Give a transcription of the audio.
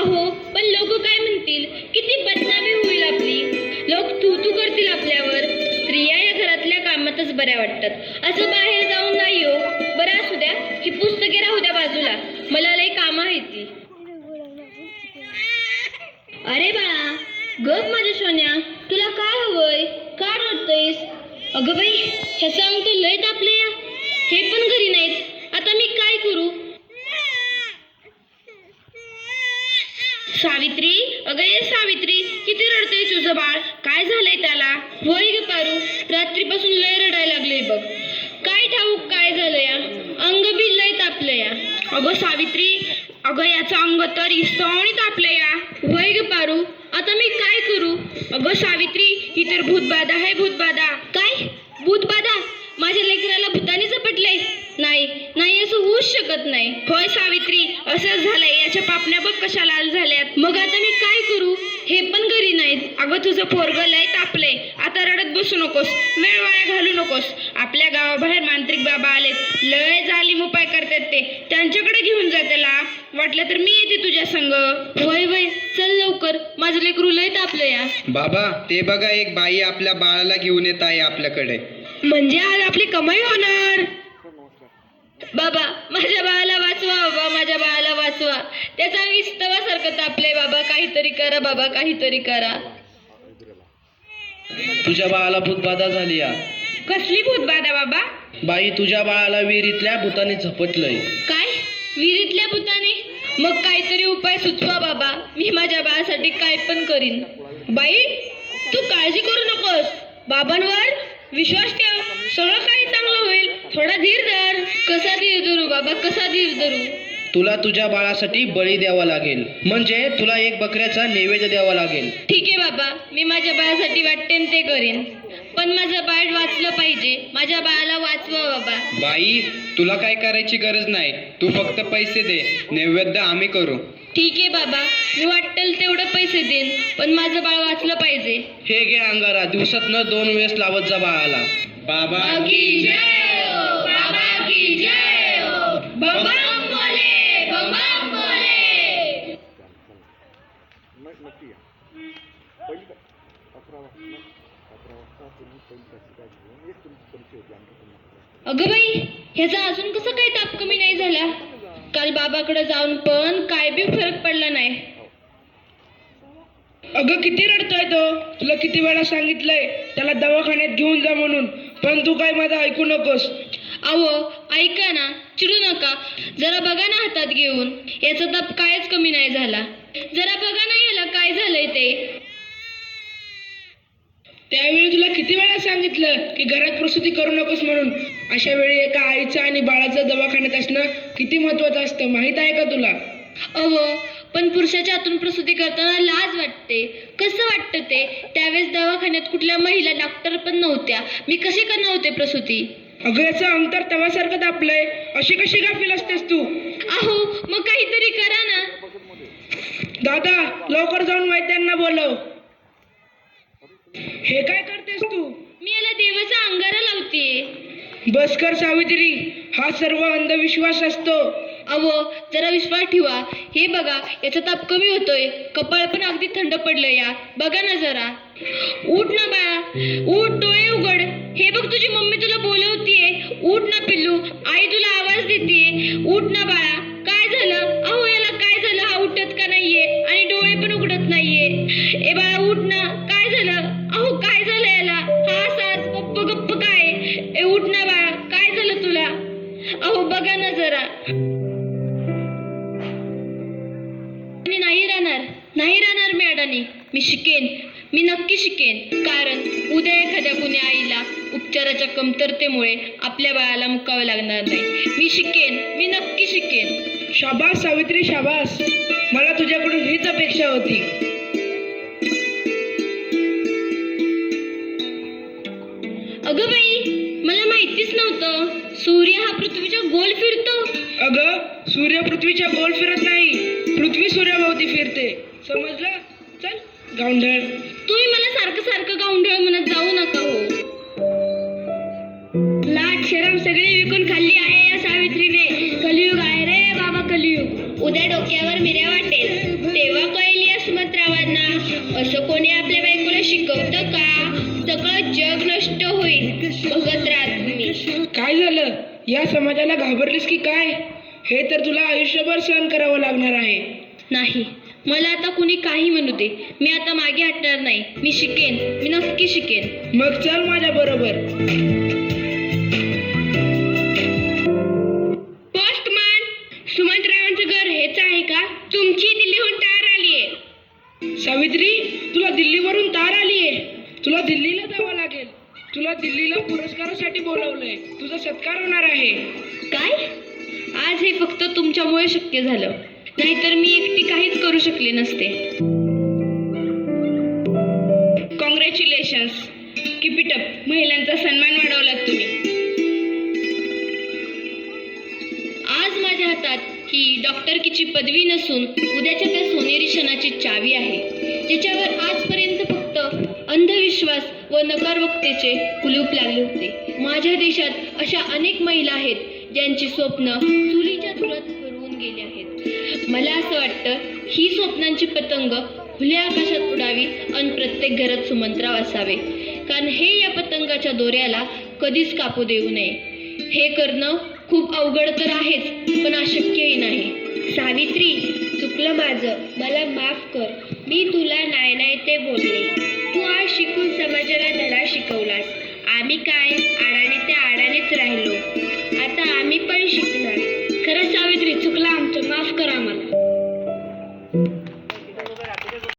अहो पण लोक काय म्हणतील? किती बदनामी होईल आपली. लोक तू तू करतील आपल्यावर. स्त्रिया या घरातल्या कामातच बऱ्या वाटतात. असं बाहेर जाऊन नाही हो. बरं असू द्या ही पुस्तके राहू द्या बाजूला. मला लई कामं आहे ती. अरे बाळा गप माझ्या सोन्या. तुला काय हवंय? का रडतोयस? अगं बाई ह्याचं अंग तर लय तापले हे पण घरी नाहीत. आता मी काय करू? अगं सावित्री किती रडते तुझं बाळ? काय झालंय त्याला? होय ग पारू रात्रीपासून लय रडायला लागले बघ. काय ठाऊक काय झालं या? अंग बी लय तापलं या. अगं सावित्री अगं याचं अंग तर इसवणी तापलं या. होय ग पारू आता मी काय करू? अगं सावित्री ही तर भूतबाधा आहे भूतबाधा. काय? भूतबाधा? माझ्या लेकराला भूतानीच होऊच शकत नाही. होय सावित्री असंच झालंय. याच्या पापण्या बघ कशा लाल झाल्यात. मग आता मी काय करू? हे पण घरी नाहीत. अगं तुझं पोरग लय तापलंय. आता रडत बसू नकोस. वेळ वाया घालू नकोस. आपल्या गावाबाहेर मांत्रिक बाबा आलेत. लय जालीम उपाय करतात ते. त्यांच्याकडे घेऊन जा त्याला. वाटलं तर मी येते तुझ्या संग. होय होय. चल लवकर. माझं लेकरू लय तापलं या. बाबा ते बघा एक बाई आपल्या बाळाला घेऊन येत आहे आपल्याकडे. म्हणजे आज आपली कमाई होणार. बाबा माझ्या बाळाला वाचवा बाबा माझ्या बाळाला वाचवा. त्याचा विस्तवासारखं तापले बाबा काहीतरी करा बाबा काहीतरी करा. तुझ्या बाळाला भूतबाधा झाली या. कसली भूतबाधा बाबा? बाई तुझ्या बाळाला विहिरीतल्या भूताने झपटलंय. काय? विहिरीतल्या भूताने? मग काहीतरी उपाय सुचवा बाबा मी माझ्या बाळासाठी काय पण करीन. बाई तू काळजी करू नकोस. बाबांवर विश्वास ठेव सगळं काही चांगलं होईल. थोडा धीर धर. कसा धीर धरू बाबा? कसा धीर धरू? तुला तुझ्या बाळासाठी बळी द्यावा लागेल. म्हणजे तुला एक बकऱ्याचा नैवेद्य द्यावा लागेल. ठीक आहे बाबा मी माझ्या बाळासाठी वाटतेन ते करीन. पण माझं बाळ वाचलं पाहिजे. माझ्या बाळाला वाचवा बाबा. बाई तुला काय करायची गरज नाही. तू फक्त पैसे दे. नैवेद्य आम्ही करू. ठीक आहे बाबा मी वाटेल तेवढं पैसे देईन. पण माझं बाळ वाचलं पाहिजे. हे घे अंगारा. दिवसात न दोन वेळेस लावत जा बाळाला. बाबा की जय. अगं बाई ह्याचा अजून कसं काही ताप कमी नाही झाला? काल बाबाकडे जाऊन पण काय बी फरक पडला नाही. अगं किती रडतोय तो. तुला किती वेळा सांगितलंय त्याला दवाखान्यात घेऊन जा म्हणून. पण तू काय माझं ऐकू नकोस. अहो ऐका ना चिडू नका. जरा बघा ना हातात घेऊन. याचा ताप कायच कमी नाही झाला. जरा बघा ना याला काय झालंय ते. त्यावेळी तुला किती वेळा सांगितलं की घरात प्रसूती करू नकोस म्हणून? अशा वेळी एका आईचं आणि बाळाचं दवाखान्यात असणं किती महत्वाचं असतं माहीत आहे का तुला? अहो पण पुरुषाच्या हातून प्रसूती करताना लाज वाटते. कसं वाटतं ते? त्यावेळेस दवाखान्यात कुठल्या महिला डॉक्टर पण नव्हत्या. मी कशी करणार होते प्रसूती? अगं याचं अंतर तव्यासारखं तापलंय अशी कशी गाफील असतेस तू? अहो मग काहीतरी करा ना. दादा लवकर जाऊन वैद्यांना बोलव. हे काय करतेस तू? मी याला देवाचा अंगारा लावतीये. बस कर सावित्री हा सर्व अंधविश्वास असतो. अहो जरा विश्वास ठेवा. हे बघा याचा ताप कमी होतोय. कपाळ पण अगदी थंड पडलं या. बघा ना जरा. उठ ना बाळा उठ डोळे उघड. हे बघ तुझी मम्मी तुला बोलवतीये. उठ ना पिल्लू. आई तुला आवाज देते उठ ना बाळा. काय झालं? आणि नाही राहणार नाही राहणार मी अडाणी मी शिकेन मी नक्की शिकेन. कारण उद्या एखाद्या कुण्या आईला उपचाराच्या कमतरतेमुळे आपल्या बाळाला मुकावं लागणार नाही. मी शिकेन मी नक्की शिकेन. शाबास सावित्री शाबास. मला तुझ्याकडून हीच अपेक्षा होती. अगं बाई मला माहितीच नव्हतं. सूर्य हा पृथ्वीच्या गोल फिरतो. अग सूर्य पृथ्वीच्या गोल फिरत नाही. पृथ्वी सूर्याभोवती फिरते. समजलं? चल गावंढळ. तुम्ही मला सारखं सारखं गावंढळ म्हणत जाऊ नका हो. लाट शरम सगळी विकून खाल्ली आहे या सावित्रीने. कलियुग आहे रे बाबा कलियुग. उद्या डोक्यावर मिऱ्या वाटेल. तेव्हा कळेल या सुमत्रावांना. असं कोणी आपल्या बायकोला शिकवतं का? काय झालं? या समाजाला घाबरलीस की काय? हे तर तुला आयुष्यभर सहन करावं लागणार आहे. नाही. मला आता कुणी काही म्हणू दे. मी आता मागे हटणार नाही. मी शिकेन. मी नक्की शिकेन. मग चल माझ्या बरोबर. पोस्टमॅन सुमंतरावांचं घर हेच आहे का? तुमची दिल्लीहून तार आलीये. सावित्री तुला दिल्लीवरून तार आलीये. तुला दिल्लीला जावं लागेल. तुला दिल्लीला पुरस्कारासाठी बोलवलंय. तुझा सत्कार होणार आहे. काय? आज हे फक्त तुमच्यामुळे शक्य झालं. नाहीतर मी एकटी काहीच करू शकले नसते. कॉंग्रॅच्युलेशन्स किपिटअप महिलांचा सन्मान वाढवलात तुम्ही. आज माझ्या हातात ही डॉक्टरकीची पदवी नसून उद्याच्या त्या सोनेरी क्षणाची चावी आहे. ज्याच्यावर आजपर्यंत फक्त अंधविश्वास व नकारवक्तेचे कुलूप लागले होते. माझ्या देशात अशा अनेक महिला आहेत ज्यांची स्वप्न चुलीच्या धुरात हरवून गेली आहेत. मला असं वाटतं ही स्वप्नांची पतंग खुल्या आकाशात उडावी आणि प्रत्येक घरात सुमंत्राव असावे. कारण हे या पतंगाच्या दोऱ्याला कधीच कापू देऊ नये. हे करणं खूप अवघड तर आहेच पण अशक्यही नाही. सावित्री चुकलं माझं. मला माफ कर. मी तुला नाही नाही ते बोलले. तू आज शिकून समाजाला धडा शिकवलास आम्ही काय आडाने त्या आडानेच राहिलो. आता आम्ही पण